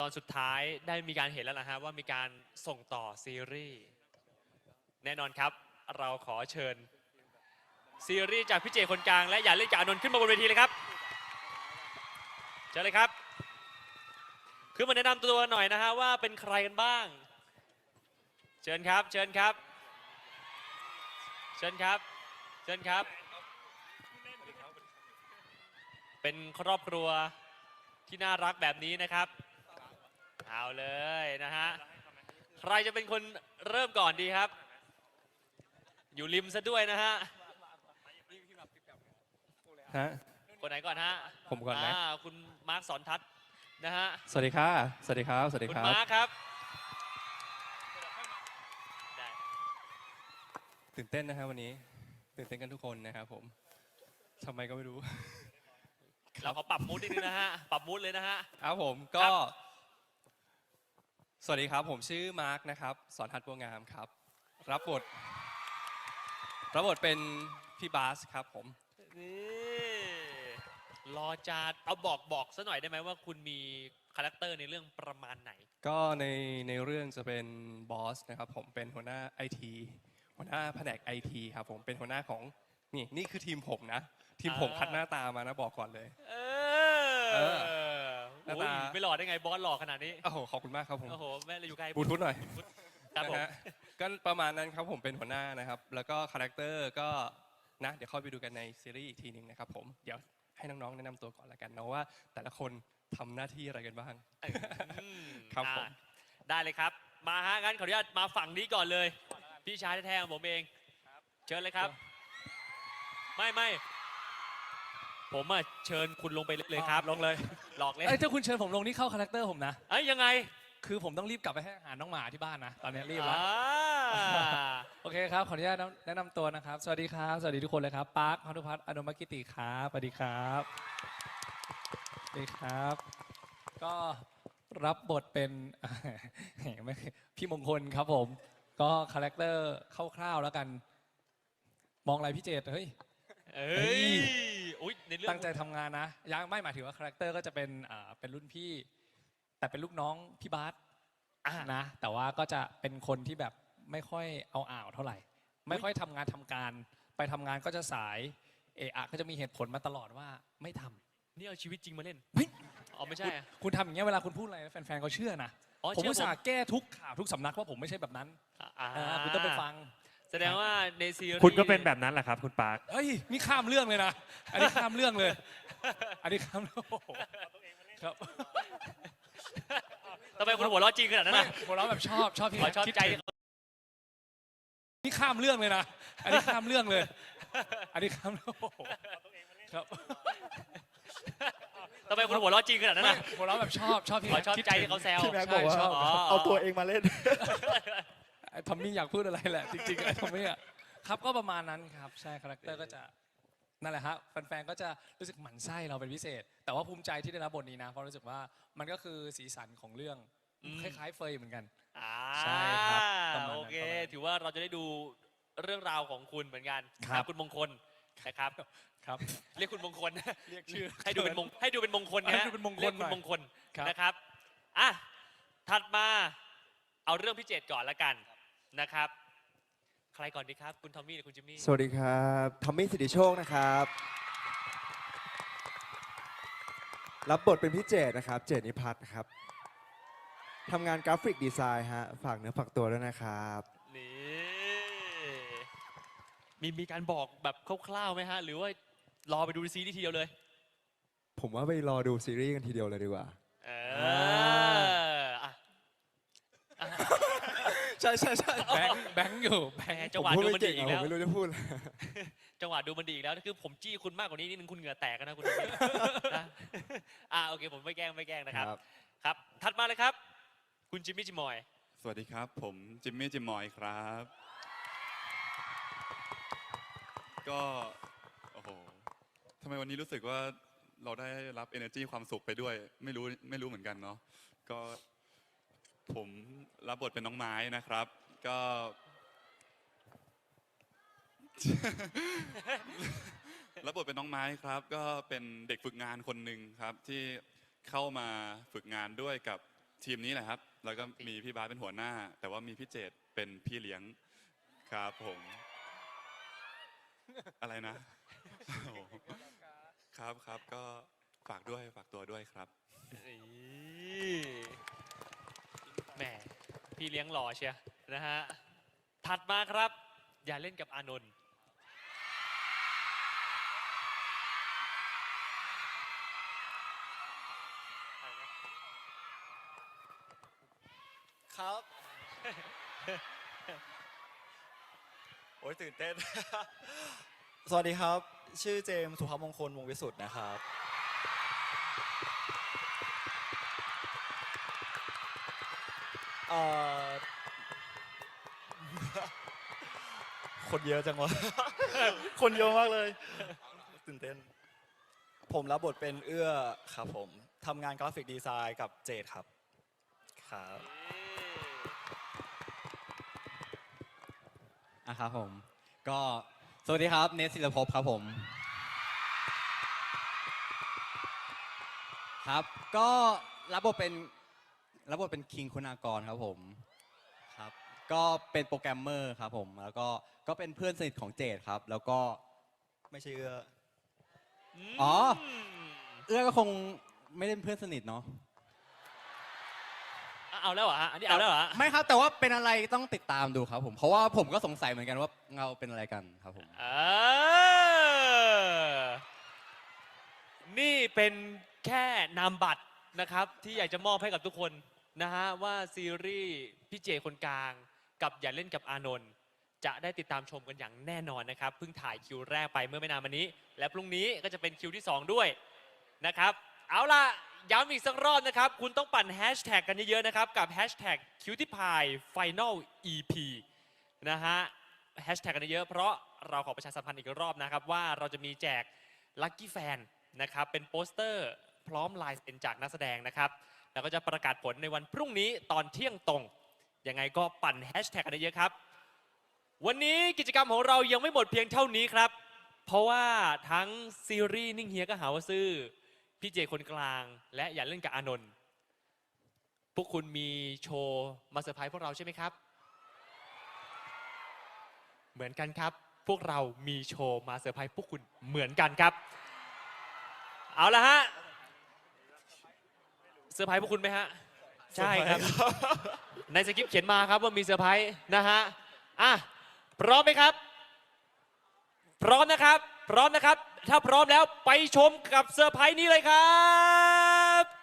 ตอนสุดท้ายได้มีการเห็นแล้วนะฮะว่ามีการส่งต่อซีรีส์แน่นอนครับ เราขอเชิญ ซีรีส์จากพี่เจคนกลาง และอย่าเล่นกับอานนท์ขึ้นมาบนเวทีเลยครับเชิญเลยครับขึ้นมาแนะนำตัวหน่อยนะฮะว่าเป็นใครกันบ้าง เชิญครับ เชิญครับ เชิญครับ เชิญครับ เป็นครอบครัวที่น่ารักแบบนี้นะครับ เอาเลยนะฮะ ใครจะเป็นคนเริ่มก่อนดีครับ อยู่ริมซะด้วยนะฮะ ฮะ คนไหนก่อนฮะผมก่อนไหมาคุณมาร์คสอนทัศน์นะฮะ สวัสดีค่ะ สวัสดีครับ สวัสดีคุณครับ มาร์คครับได้ตื่นเต้นนะครับวันนี้ ตื่นเต้นกันทุกคนนะครับผมทำไมก็ไม่รู้ เราขอปรับมูดนิดนึงนะฮะ ปรับมูดเลยนะฮะ ครับผมคก็รับ สวัสดีครับ ผมชื่อมาร์คนะครับ สอนทัศน์บัวงามครับ รับบท รับบทเป็นพี่บาสครับผม นี่รอจานเอาบอกบอกซะหน่อยได้ไหมว่าคุณมีคาแรคเตอร์ในเรื่องประมาณไหน ก็ในในเรื่องจะเป็นบอสนะครับผมเป็นหัวหน้าไอทีหัวหน้าแผนกไอทีครับผมเป็นหัวหน้าของนี่นี่คือทีมผมนะ ทีมผมอ่า คัดหน้าตามานะบอกก่อนเลย เอเอออ หน้าโอ้ยตาไม่หล่อได้ไงบอสหล่อขนาดนี้โอ้โหขอบคุณมากครับผมโอ้โหแม่เราอยู่ใกล้บลูทูธหน่อย ครับผม นะฮะก็ประมาณนั้นครับผมเป็นหัวหน้านะครับ แล้วก็คาแรคเตอร์ก็นะเดี๋ยวค่อยไปดูกันในซีรีส์อีกทีหนึ่งนะครับผมเดี๋ยวให้น้องๆแนะนำตัวก่อนละกันเนาะว่า แต่ละคนทำหน้าที่อะไรกันบ้าง อืมครับผม อ่าได้เลยครับ มาฮะงั้นขออนุญาตมาฝั่งนี้ก่อนเลย พี่ชายแท้ๆของผมเอง เชิญเลยครับ ไม่ไม่ ผมอะเชิญคุณลงไปเลยครับ ลงเลย หลอกเล่นเอ้ยถ้าคุณเชิญผมลงนี่เข้าคาแรคเตอร์ผมนะ เอ้ยยังไงคือผมต้องรีบกลับไปให้อาหารน้องหมาที่บ้านนะ ตอนนี้รีบแล้ว อ่าโอเคครับ ขออนุญาตแนะนำตัวนะครับ สวัสดีครับ สวัสดีทุกคนเลยครับ ปาร์คพานุพัฒน์อนุมากิติครับ สวัสดีครับ สวัสดีครับ ก็รับบทเป็น ไม่พี่มงคลครับผม ก็คาแรคเตอร์คร่าวๆแล้วกัน มองอะไรพี่เจตเฮ้ย เอ้ยอุ้ยในเรื่องตั้งใจทำงานนะยังไม่หมายถึงว่าคาแรคเตอร์ก็จะเป็นอ่าเป็นรุ่นพี่ แต่เป็นลูกน้องพี่บาสอะนะ แต่ว่าก็จะเป็นคนที่แบบไม่ค่อยเอาอ่าวเท่าไหร่ ไม่ค่อยทำงานทำการ ไปทำงานก็จะสายเอะอะก็จะมีเหตุผลมาตลอดว่าไม่ทำนี่เอาชีวิตจริงมาเล่นเฮ้ยอ๋อไม่ใช่อะ คุณทำอย่างเงี้ยเวลาคุณพูดอะไรแฟนๆเขาเชื่อนะอ๋อผมเชื่ออุตส่าห์แก้ทุกข่าวทุกสำนักว่าผมไม่ใช่แบบนั้นอะอ่าอ่าคุณต้องไปฟัง แสดงว่าในซีรีส์คุณก็เป็นแบบนั้นแหละครับคุณปาร์คเฮ้ยนี่ข้ามเรื่องเลยนะ อันนี้ข้ามเรื่องเลย อันนี้ข้ามเรื่องโอ้โหครับทำไมคุณหัวเราะจริงขนาดนั้นไม่นะผมเราะแบบชอบชอบที่ขอชอบคิดใจถึงนี่ข้ามเรื่องเลยนะ อันนี้ข้ามเรื่องเลย อันนี้ข้ามเรื่องโอ้โหครับทำไมคุณหัวเราะจริงขนาดนั้นไม่นะผมเราะแบบชอบชอบที่ขอชอบคิดใจถึงที่เขาแซวพี่แม็กบอกว่าใช่ชอบ เอาตัวเองมาเล่นไอ้ทอมมี่อยากพูดอะไรแหละจริงๆไอ้ทอมมี่อะครับก็ประมาณนั้นครับใช่คาแรคเตอร์ก็จะนั่นแหละฮะแฟนๆก็จะรู้สึกหมั่นไส้เราเป็นพิเศษ แต่ว่าภูมิใจที่ได้รับบทนี้นะเพราะรู้สึกว่ามันก็คือสีสันของเรื่องอืมคล้ายๆเฟยเหมือนกัน อ่าใช่ครับประมาณนั้นโอเค ประมาณนั้นถือว่าเราจะได้ดูเรื่องราวของคุณเหมือนกันครับนะคุณมงคลนะครับ ครับ เรียกคุณมงคลเรียกชื่อให้ดูเป็นมงให้ดูเป็นมงคลนะให้ดูเป็นมงคลเรียกคุณหน่อยมงคลครับ นะครับอะถัดมาเอาเรื่องพี่เจตก่อนละกัน นะครับ ใครก่อนดีครับ คุณทอมมี่หรือคุณจิมมี่ สวัสดีครับทอมมี่สิทธิโชคนะครับ รับบทเป็นพี่เจดนะครับ เจดนิพัฒน์ครับทำงานกราฟิกดีไซน์ฮะ ฝากเนื้อฝากตัวด้วยนะครับ นี่มีมีการบอกแบบคร่าวๆไหมฮะ หรือว่ารอไปดูซีรีส์ทีเดียวเลย ผมว่าไปรอดูซีรีส์กันทีเดียวเลยดีกว่า เอออะ ใช่ใช่ใช่แบงค์แบงค์อยู่แบแหมงค์จังผหมวะพูดดูไม่มันเก่ดีงอีกอะผแล้วมไม่รู้จะพูดอะไรจังหวะดูมันดีอีกแล้วคือผมจี้คุณมากกว่านี้นี่นึงคุณเหงื่อแตกกันนะคุณ นะอ่าโอเค ผมไม่แกล้งไม่แกล้งนะครับ ครับครับถัดมาเลยครับ คุณจิมมี่จิมมอย สวัสดีครับ ผมจิมมี่จิมมอยครับ ก็โอ้โหทำไมวันนี้รู้สึกว่าเราได้รับ energy ความสุขไปด้วย ไม่รู้ไม่รู้เหมือนกันเนาะก็ ผมรับบทเป็นน้องไม้นะครับ ก็ รับบทเป็นน้องไม้ครับ ก็เป็นเด็กฝึกงานคนหนึ่งครับ ที่เข้ามาฝึกงานด้วยกับทีมนี้แหละครับ แล้วก็มีพี่บาสเป็นหัวหน้า แต่ว่ามีพี่เจตเป็นพี่เลี้ยงครับผม อะไรนะโอ้โหครับครับก็ฝากด้วยฝากตัวด้วยครับ นี่ แหมพี่เลี้ยงหล่อเชียนะฮะ ถัดมาครับ อย่าเล่นกับอานนท์ครับ โอ้ยตื่นเต้น สวัสดีครับ ชื่อเจมส์สุภาพมงคลวงศ์วิสุทธ์นะครับ เอ่อ คนเยอะจังวะ คนเยอะมากเลย ตื่นเต้น ผมรับบทเป็นเอื้อครับผมทำงานกราฟิกดีไซน์กับเจดครับ ครับ อะครับผม ก็สวัสดีครับ เนสศิลภพครับผม ครับ ก็รับบทเป็น รับบทเป็นคิงคุณากรครับผมครับ ก็เป็นโปรแกรมเมอร์ครับผมแล้วก็ก็เป็นเพื่อนสนิทของเจดครับ แล้วก็ไม่ใช่เอื้ออ๋อ เอื้อก็คงไม่ได้เป็นเพื่อนสนิทเนาะอะเอาแล้วเหรอฮะอันนี้เอาแล้วเหรอฮะไม่ครับ แต่ว่าเป็นอะไรต้องติดตามดูครับผมเพราะว่าผมก็สงสัยเหมือนกันว่าเงาเป็นอะไรกันครับผม เออนี่เป็นแค่นามบัตรนะครับ ที่อยากจะมอบให้กับทุกคน นะฮะว่าซีรีส์พี่เจคนกลางกับอย่าเล่นกับอานนท์จะได้ติดตามชมกันอย่างแน่นอนนะครับเพิ่งถ่ายคิวแรกไปเมื่อไม่นานมานี้ และพรุ่งนี้ก็จะเป็นคิวที่ 2 ด้วยนะครับ เอาล่ะย้ำอีกสักรอบนะครับ คุณต้องปั่นแฮชแท็กกันเยอะๆนะครับ กับแฮชแท็กคิวที่พายฟิแนล EP นะฮะแฮชแท็กกันเยอะ เพราะเราขอประชาสัมพันธ์อีกรอบนะครับ ว่าเราจะมีแจกลัคกี้แฟนนะครับ เป็นโปสเตอร์พร้อมลายเซ็นจากนักแสดงนะครับ แล้วก็จะประกาศผลในวันพรุ่งนี้ตอนเที่ยงตรง ยังไงก็ปั่นแฮชแท็กกันเยอะครับ วันนี้กิจกรรมของเรายังไม่หมดเพียงเท่านี้ครับ เพราะว่าทั้งซีรีส์นิ่งเฮียก็หาว่าซื่อ พี่เจคนกลาง และอย่าเล่นกับอานนท์ พวกคุณมีโชว์มาเซอร์ไพรส์พวกเราใช่ไหมครับ เหมือนกันครับ พวกเรามีโชว์มาเซอร์ไพรส์พวกคุณเหมือนกันครับ เอาละฮะ เซอร์ไพรส์พวกคุณไหมฮะ ใช่ครับ ในสคริปต์เขียนมาครับว่ามีเซอร์ไพรส์นะฮะอะพร้อมไหมครับ พร้อมนะครับ พร้อมนะครับ ถ้าพร้อมแล้วไปชมกับเซอร์ไพรส์นี้เลยครับ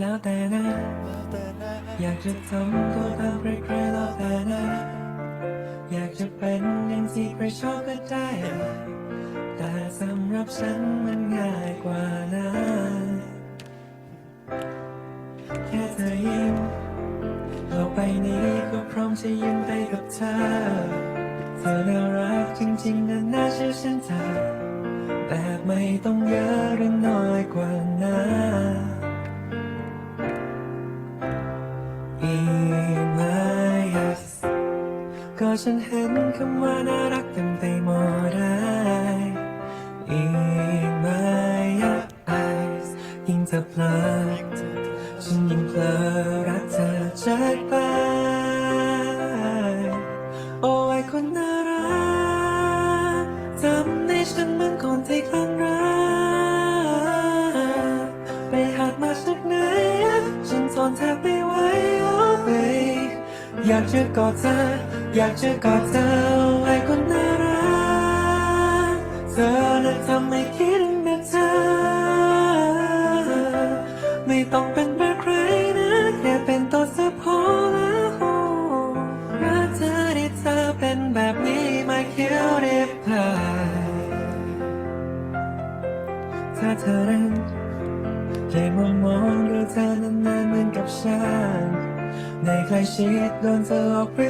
แล้วแต่นะ อยากจะทำตัวตามใครๆแล้วแต่นะ อยากจะเป็นอย่างที่ใครชอบก็ได้ แต่สำหรับฉันมันง่ายกว่านะแค่เธอยิ้มโลกใบนี้ก็พร้อมจะยิ้มไปกับเธอ เธอน่ารักจริงๆนะน่าเชื่อฉันเธอแบบไม่ต้องเยอะหรือน้อยกว่านั้น ฉันเห็นคำว่าน่ารักเต็มไปหมดได้ EMIS ยิ่งเธอเพลอฉันยิ่งเพลอรักเธอจากไป โอ้ยคนน่ารักทำให้ฉันเหมือนคนที่คลั่งรักไปหัดมาจากไหนฉันทนแทบไม่ไหวโอ้เบอยากจะกอดเธอ อยากจะกอดเธอไว้คนน่ารักเธอน่ะทำให้คิดถึงแต่เธอ ไม่ต้องเป็นแบบใครนะแค่เป็นตัวเธอพอแล้วรักเธอที่เธอเป็นแบบนี้ม่เคี้ยวเรียบพายถ้าเธอนั้นแค่มองมองดูเธอนานๆเหมือนกับฉันในใกล้ชิดโดนเธอออกฤท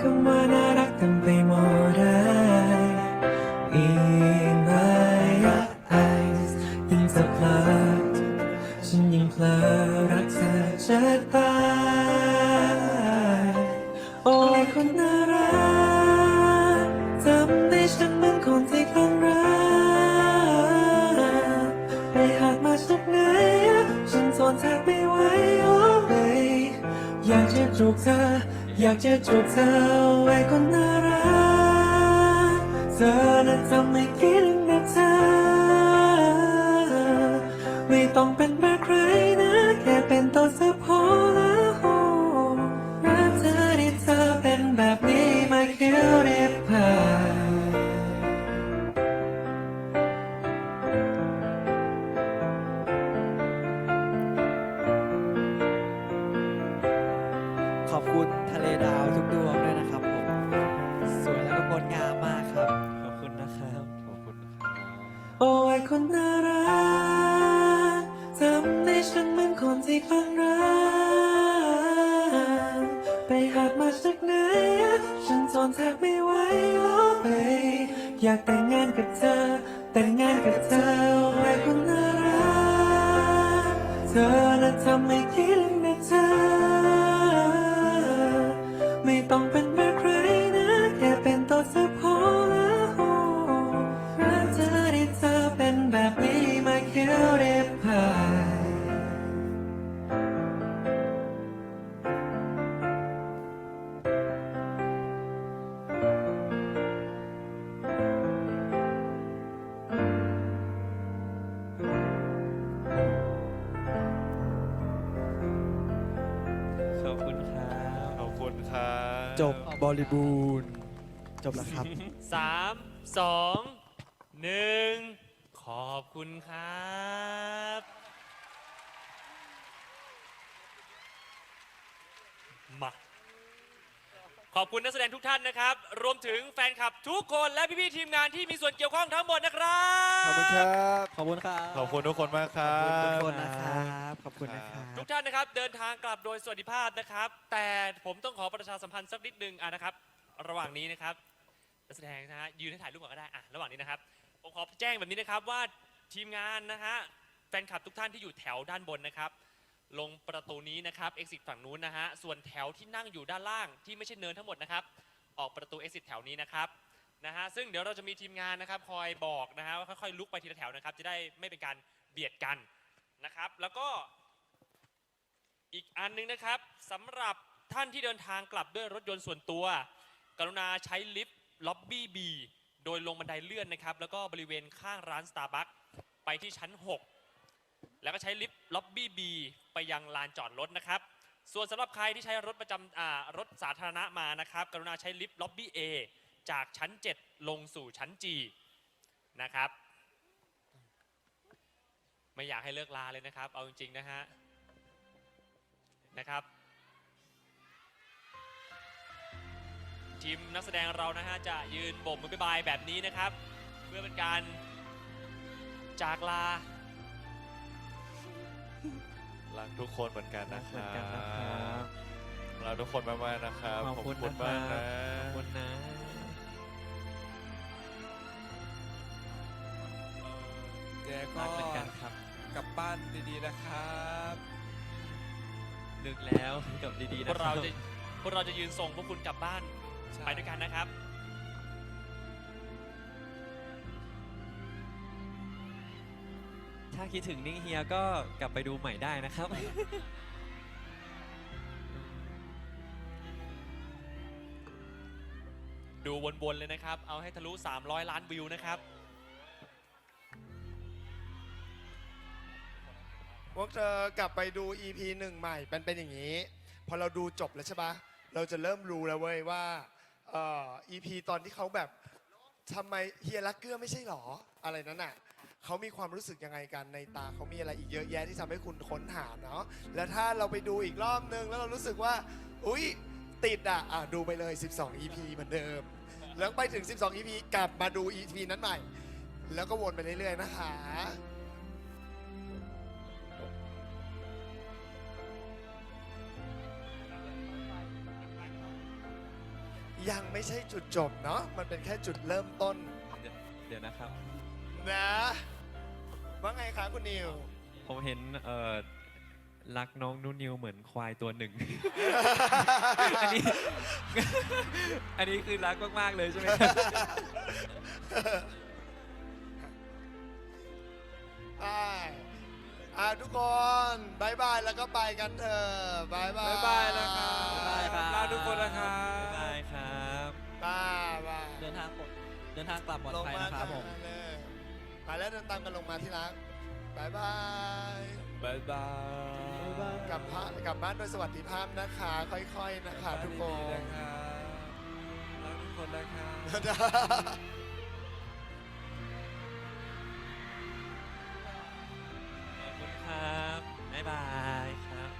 คำว่าน่ารักเต็ไปหมดเลยอีมายาไอส์ยิ่งจะพลฉันยิ่งเพลอรักเธอจะตายโอ้ยคนน่ารักทำให้ฉันเหมืนคนที่คลั่งรัไม่หากมาจากไหนฉันทนแทบไม่ไวโอ้ยอยากจะจบเธอ อยากจะจูบเธอไว้คนน่ารักเธอนั้นทำให้คิดถึงเธอไม่ต้องเป็นแบบ อยากแต่ ริบูรณ์จบแล้วครับ สามสองหนึ่งขอบคุณครับมา ขอบคุณนักแสดงทุกท่านนะครับ รวมถึงแฟนคลับทุกคนและพี่ๆทีมงานที่มีส่วนเกี่ยวข้องทั้งหมดนะครับ ขอบคุณครับ ขอบคุณครับขอบคุณทุกคนมากครัขอบคุณทุกบคนนะครับ ขอบคุณนะครับ ทุกท่านนะครับเดินทางกลับโดยสวัสดิภาพนะครับ แต่ผมต้องขอประชาสัมพันธ์สักนิดนึงอะนะครับ ระหว่างนี้นะครับนักแสดงนะฮะยืนให้ถ่ายรูปก่อนก็ได้อะระหว่างนี้นะครับผมขอแจ้งแบบนี้นะครับว่าทีมงานนะฮะแฟนคลับทุกท่านที่อยู่แถวด้านบนนะครับ ลงประตูนี้นะครับ exit ฝั่งนู้นนะฮะ ส่วนแถวที่นั่งอยู่ด้านล่างที่ไม่ใช่เนินทั้งหมดนะครับ ออกประตู exit แถวนี้นะครับนะฮะ ซึ่งเดี๋ยวเราจะมีทีมงานนะครับ คอยบอกนะฮะว่าค่อยๆลุกไปทีละแถวนะครับ จะได้ไม่เป็นการเบียดกันนะครับ แล้วก็อีกอันหนึงนะครับสำหรับท่านที่เดินทางกลับด้วยรถยนต์ส่วนตัว กรุณาใช้ลิฟต์ล็อบบี้บีโดยลงบันไดเลื่อนนะครับ แล้วก็บริเวณข้างร้าน Starbucks ไปที่ชั้น 6 แล้วก็ใช้ลิฟต์ล็อบบี้บีไปยังลานจอดรถนะครับ ส่วนสำหรับใครที่ใช้รถประจำรถสาธารณะมานะครับ กรุณาใช้ลิฟต์ล็อบบี้เอจากชั้น 7 ลงสู่ชั้น G นะครับ ไม่อยากให้เลิกลาเลยนะครับ เอาจริงๆนะฮะนะครับทีมนักแสดงเรานะฮะจะยืนบกมือบายแบบนี้นะครับ เพื่อเป็นการจากลา รักทุกคนเหมือนกันนะคเหมือนรักันนะครับบรักทุกคนมากๆนะครับขอบคุณมากนะครับนะ ขอบคุณนะเจ๊ก็รักเหมือนกันครับ กลับบ้านดีๆนะครับนึกแล้วกับดีๆพวนะกครัเราบจะพวกเราจะยืนส่งพวกคุณกลับบ้านใช่ไปด้วยกันนะครับ ถ้าคิดถึงนิ่งเฮียก็กลับไปดูใหม่ได้นะครับ ดูวนๆเลยนะครับ เอาให้ทะลุ 300 ล้านวิวนะครับ พวกเธอกลับไปดู EP หนึ่งใหม่เป็นเป็นอย่างนี้ พอเราดูจบแล้วใช่ปะเราจะเริ่มรู้แล้วเว้ยว่าเอ่อ EP ตอนที่เขาแบบทำไมเฮียรักเกื้อไม่ใช่หรออะไรนั้นน่ะ เขามีความรู้สึกยังไงกันในตาเขามีอะไรอีกเยอะแยะที่ทำให้คุณค้นหาเนาะแล้วถ้าเราไปดูอีกรอบนึง แล้วเรารู้สึกว่า อุ๊ย ติดอะอะดูไปเลย 12 EP เหมือนเดิม แล้วไปถึง 12 EP กลับมาดู EP นั้นใหม่ แล้วก็วนไปเรื่อยๆนะคะ ยังไม่ใช่จุดจบเนาะมันเป็นแค่จุดเริ่มต้น เดี๋ยวนะครับ นะ ว่าไงคะคุณนิว ผมเห็นเอ่อรักน้องนุ่นนิวเหมือนควายตัวหนึ่ง อันนี้ อันนี้คือรักมากๆเลยใช่ไหมครับใช่อะอะทุกคนบายบายแล้วก็ไปกันเถอะบายบายบ๊ายบายนะครับบ๊ายบายครับ ลาทุกคนนะครับบ๊ายบายครับ บายบายเดินทางปลอดเดินทางกลับปลอดลงภัยมานะครับผมเลย ไปแล้วเดินตามกันลงมาที่รักบายบายบ๊ายบายกลับพระกลับบ้านโดยสวัสดิภาพนะคะ ค่อยๆนะคะทุกคนดีๆนะครับรักทุกคนนะครับขอบคุณครับบ๊ายบายครับ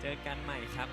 เจอกันใหม่ครับ